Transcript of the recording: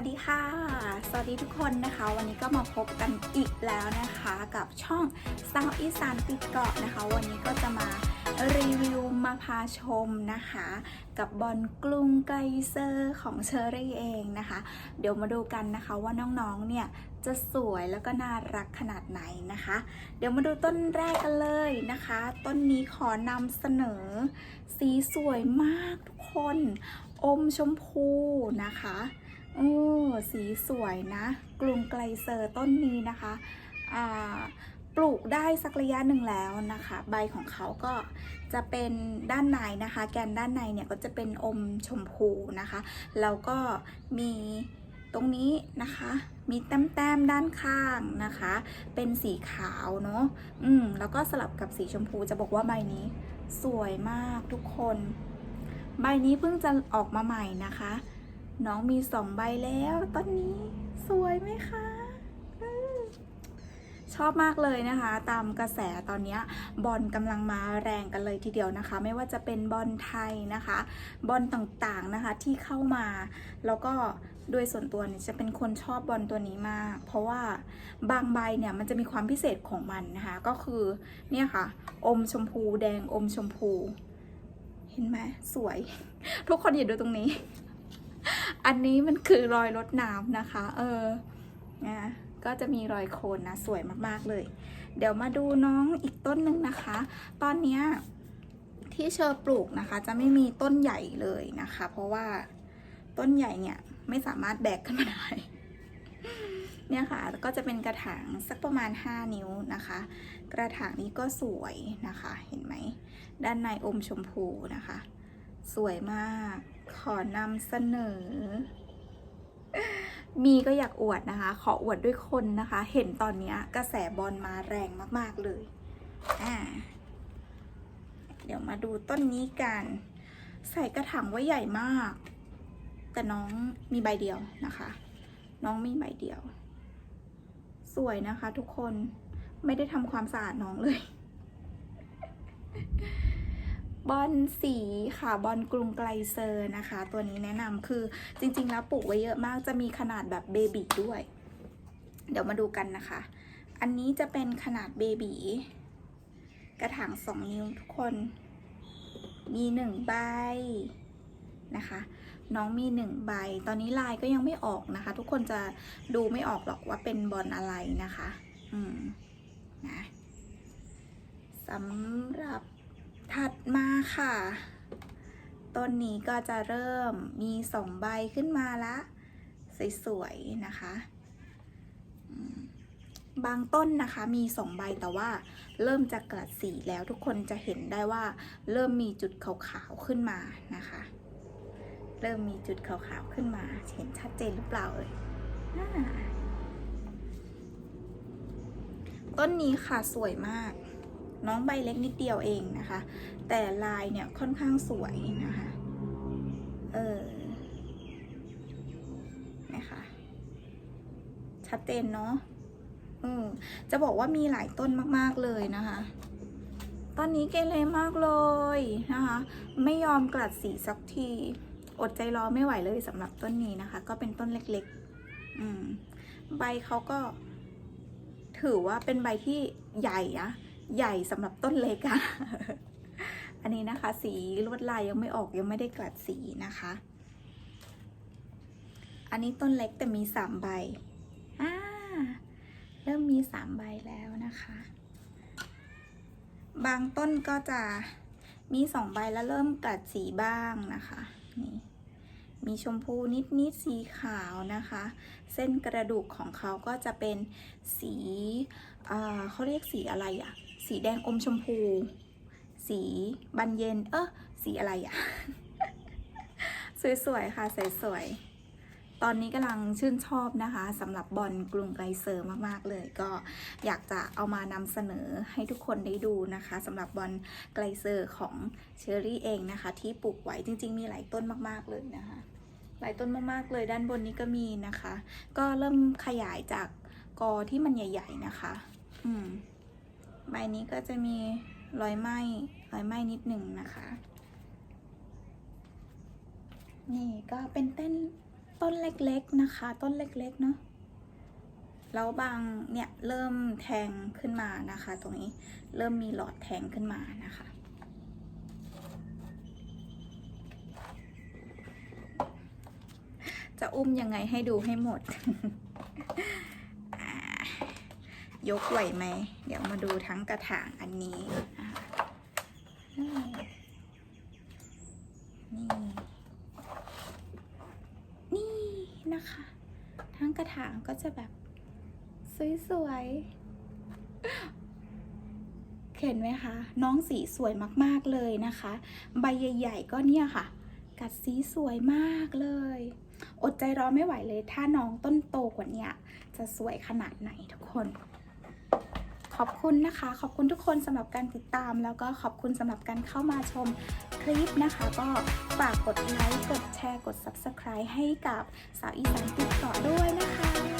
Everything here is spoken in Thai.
วัสดีค่ะ สวัสดีทุกคนนะคะ วันนี้ก็มาพบกันอีกแล้วนะคะกับช่องสาวอีสานติดเกาะนะคะ วันนี้ก็จะมารีวิวมาพาชมนะคะ กับบอลกรุงไกเซอร์ของเชอรี่เองนะคะ เดี๋ยวมาดูกันนะคะว่าน้องๆเนี่ยจะสวยแล้วก็น่ารักขนาดไหนนะคะ เดี๋ยวมาดูต้นแรกกันเลยนะคะ ต้นนี้ขอนำเสนอ สีสวยมากทุกคน อมชมพูนะคะ โอ้สีสวยนะกรุงไกลเซอร์ต้นนี้นะคะอ่าปลูกได้สักระยะหนึ่งแล้วนะคะ ใบของเขาก็จะเป็นด้านในนะคะ แกนด้านในเนี่ยก็จะเป็นอมชมพูนะคะ แล้วก็มีตรงนี้นะคะ มีแต้มๆด้านข้างนะคะ เป็นสีขาวเนาะอืมแล้วก็สลับกับสีชมพูจะบอกว่าใบนี้สวยมากทุกคน ใบนี้เพิ่งจะออกมาใหม่นะคะ น้องมีสองใบแล้วต้นนี้สวยไหมคะชอบมากเลยนะคะ ตามกระแสตอนนี้บอลกำลังมาแรงกันเลยทีเดียวนะคะ ไม่ว่าจะเป็นบอลไทยนะคะ บอลต่างๆนะคะที่เข้ามา แล้วก็โดยส่วนตัวเนี่ยจะเป็นคนชอบบอลตัวนี้มาก เพราะว่าบางใบเนี่ยมันจะมีความพิเศษของมันนะคะ ก็คือเนี่ยค่ะ อมชมพูแดงอมชมพู เห็นไหมสวย ทุกคนอย่าดูตรงนี้ อันนี้มันคือรอยรดน้ำนะคะ เออนะก็จะมีรอยโคนนะ สวยมากๆเลย เดี๋ยวมาดูน้องอีกต้นหนึ่งนะคะ ตอนนี้ที่เชอปลูกนะคะ จะไม่มีต้นใหญ่เลยนะคะ เพราะว่าต้นใหญ่เนี่ยไม่สามารถแบกขึ้นมาได้เนี่ยค่ะก็จะเป็นกระถางสักประมาณ 5 นิ้วนะคะ กระถางนี้ก็สวยนะคะ เห็นไหม ด้านในอมชมพูนะคะ สวยมาก ขอนำเสนอ มีก็อยากอวดนะคะ ขออวดด้วยคนนะคะ เห็นตอนนี้กระแสบอลมาแรงมาก ๆ เลย อ่า เดี๋ยวมาดูต้นนี้กัน ใส่กระถางไว้ใหญ่มาก แต่น้องมีใบเดียวนะคะ น้องมีใบเดียว สวยนะคะทุกคน ไม่ได้ทำความสะอาดน้องเลย บอลสีค่ะบอลกรุงไกลเซอร์นะคะ ตัวนี้แนะนำคือจริงๆแล้วปลูกไว้เยอะมากจะมีขนาดแบบเบบีด้วย เดี๋ยวมาดูกันนะคะ อันนี้จะเป็นขนาดเบบีกระถางสองนิ้วทุกคน มีหนึ่งใบนะคะ น้องมีหนึ่งใบ ตอนนี้ลายก็ยังไม่ออกนะคะ ทุกคนจะดูไม่ออกหรอกว่าเป็นบอลอะไรนะคะ อืมนะสำหรับ ถัดมาค่ะ ต้นนี้ก็จะเริ่มมีสองใบขึ้นมาละสวยๆนะคะ บางต้นนะคะมีสองใบแต่ว่า เริ่มจะกลัดสีแล้วทุกคนจะเห็นได้ว่า เริ่มมีจุดขาวๆขึ้นมานะคะ เริ่มมีจุดขาวๆขึ้นมา เห็นชัดเจนหรือเปล่าเอ่ยต้นนี้ค่ะสวยมาก น้องใบเล็กนิดเดียวเองนะคะ แต่ลายเนี่ยค่อนข้างสวยนะคะ เออนะคะชัดเจนเนาะอืมจะบอกว่ามีหลายต้นมากๆเลยนะคะต้นนี้เกเรมากเลยนะคะ ไม่ยอมกลัดสีสักที อดใจรอไม่ไหวเลยสำหรับต้นนี้นะคะ ก็เป็นต้นเล็กๆ อืม ใบเขาก็ ถือว่าเป็นใบที่ใหญ่นะ ใหญ่สำหรับต้นเล็กอะอันนี้นะคะ สีลวดลายยังไม่ออกยังไม่ได้กลัดสีนะคะ อันนี้ต้นเล็กแต่มีสามใบอ่าเริ่มมีสามใบแล้วนะคะ บางต้นก็จะมีสองใบแล้วเริ่มกลัดสีบ้างนะคะนี่มีชมพูนิดนิดๆสีขาวนะคะ เส้นกระดูกของเขาก็จะเป็นสีเเขาเรียกสีอะไรอะ สีแดงอมชมพู สีบานเย็น เออสีอะไรอะสวยๆ ค่ะสวยๆ ตอนนี้กำลังชื่นชอบนะคะสำหรับบอลกรุงไกรเซอร์มากๆเลย ก็อยากจะเอามานำเสนอให้ทุกคนได้ดูนะคะสำหรับบอลไกรเซอร์ของเชอรี่เองนะคะ ที่ปลูกไว้จริง ๆ มีหลายต้นมากๆเลยนะคะ หลายต้นมากๆเลยด้านบนนี้ก็มีนะคะ ก็เริ่มขยายจากกอที่มันใหญ่ ๆ นะคะ อืม ใบนี้ก็จะมีรอยไหม้รอยไหม้นิดหนึ่งนะคะ นี่ก็เป็นเต้นต้นเล็กๆนะคะ ต้นเล็กๆเนาะแล้วบางเนี่ยเริ่มแทงขึ้นมานะคะ ตรงนี้เริ่มมีหลอดแทงขึ้นมานะคะ จะอุ้มยังไงให้ดูให้หมด ยกไหวไหม เดี๋ยวมาดูทั้งกระถางอันนี้อะนี่ นี่นะคะ ทั้งกระถางก็จะแบบ สวยๆ เห็นไหมคะ น้องสีสวยมากๆเลยนะคะ ใบใหญ่ๆก็เนี่ยค่ะ กัดสีสวยมากเลย อดใจรอไม่ไหวเลย ถ้าน้องต้นโตกว่านี้จะสวยขนาดไหนทุกคน ขอบคุณนะคะ ขอบคุณทุกคนสำหรับการติดตาม แล้วก็ขอบคุณสำหรับการเข้ามาชมคลิปนะคะ ก็ฝากกดไลค์กดแชร์กด Subscribe ให้กับสาวอีสานติดต่อด้วยนะคะ